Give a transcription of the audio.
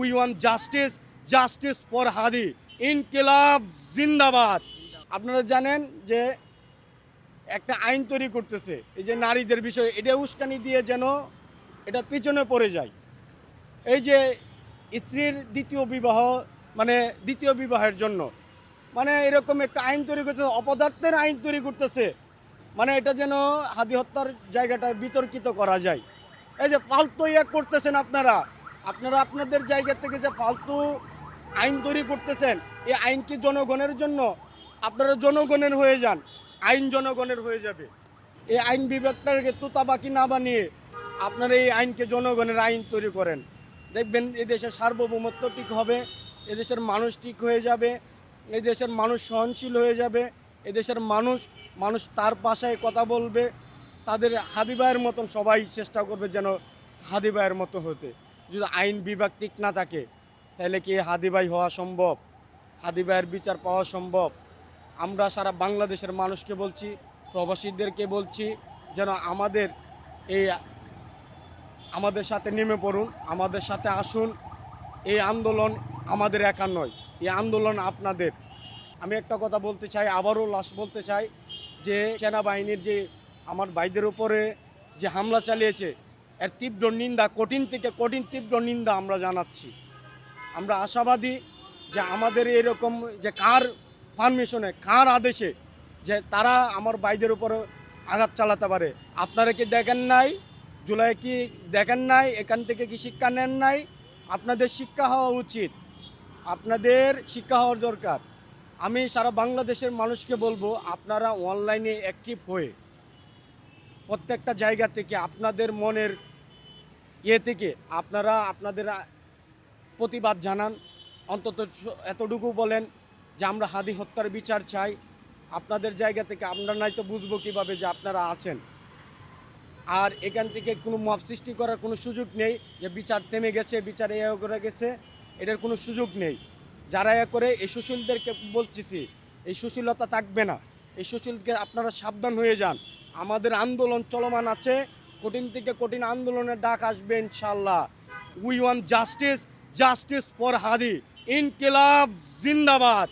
We want justice justice for Hadi ইনকিলাব জিন্দাবাদ আপনারা জানেন যে একটা আইন তৈরি করতেছে, এই যে নারীদের বিষয়ে, এটা উস্কানি দিয়ে যেন এটা পিছনে পড়ে যায়। এই যে স্ত্রীর দ্বিতীয় বিবাহ মানে দ্বিতীয় বিবাহের জন্য মানে এরকম একটা আইন তৈরি করতেছে, অপদার্থের আইন তৈরি করতেছে মানে এটা যেন হাদি হত্যার জায়গাটা বিতর্কিত করা যায়। এই যে ফালতু ইয়া করতেছেন আপনারা আপনারা আপনাদের জায়গা থেকে যে ফালতু আইন তৈরি করতেছেন, এই আইন কি জনগণের জন্য? আপনারা জনগণের হয়ে যান, আইন জনগণের হয়ে যাবে। এই আইন বিভাগটাকে তোতাবাকি না বানিয়ে আপনারা এই আইনকে জনগণের আইন তৈরি করেন। দেখবেন এই দেশের সার্বভৌমত্ব ঠিক হবে এদেশের মানুষ ঠিক হয়ে যাবে এই দেশের মানুষ সহনশীল হয়ে যাবে এদেশের মানুষ মানুষ তার পাশায় কথা বলবে, তাদের হাদিবায়ের মতন সবাই চেষ্টা করবে যেন হাদিবায়ের মতো হতে। যদি আইন বিভাগ ঠিক না থাকে, তাহলে কি হাদিবাই হওয়া সম্ভব? হাদিবাইয়ের বিচার পাওয়া সম্ভব? আমরা সারা বাংলাদেশের মানুষকে বলছি, প্রবাসীদেরকে বলছি, যেন আমাদের এই আমাদের সাথে নেমে পড়ুন, আমাদের সাথে আসুন। এই আন্দোলন আমাদের একা নয়, এই আন্দোলন আপনাদের। আমি একটা কথা বলতে চাই, আবারও লাশ বলতে চাই, যে সেনাবাহিনীর যে আমার ভাইদের উপরে যে হামলা চালিয়েছে এর তীব্র নিন্দা, কঠিন থেকে কঠিন তীব্র নিন্দা আমরা জানাচ্ছি। আমরা আশাবাদী যে আমাদের এরকম যে কার পারমিশনে, কার আদেশে যে তারা আমার ভাইদের উপরে আঘাত চালাতে পারে। আপনারা কি দেখেন নাই? জুলাই কি দেখেন নাই? এখান থেকে কি শিক্ষা নেন নাই? আপনাদের শিক্ষা হওয়া উচিত। আপনাদের শিক্ষা হওয়ার দরকার। আমি সারা বাংলাদেশের মানুষকে বলব, আপনারা অনলাইনে অ্যাক্টিভ হয়ে প্রত্যেকটা জায়গা থেকে আপনাদের মনের ইয়ে থেকে আপনারা আপনাদের প্রতিবাদ জানান। অন্তত এতটুকু বলেন যে আমরা হাদি হত্যার বিচার চাই। আপনাদের জায়গা থেকে আমরা নাই তো বুঝব কীভাবে যে আপনারা আছেন। আর এখান থেকে কোনো মব সৃষ্টি করার কোনো সুযোগ নেই যে বিচার থেমে গেছে, বিচার এ করে গেছে, এটার কোনো সুযোগ নেই। যারা এ করে, এই সুশীলদেরকে বলতেছি, এই সুশীলতা থাকবে না। এই সুশীলকে আপনারা সাবধান হয়ে যান। আমাদের আন্দোলন চলমান আছে। কঠিন থেকে কঠিন আন্দোলনের ডাক আসবে ইনশাল্লাহ we want justice justice for Hadi ইনকিলাব জিন্দাবাদ।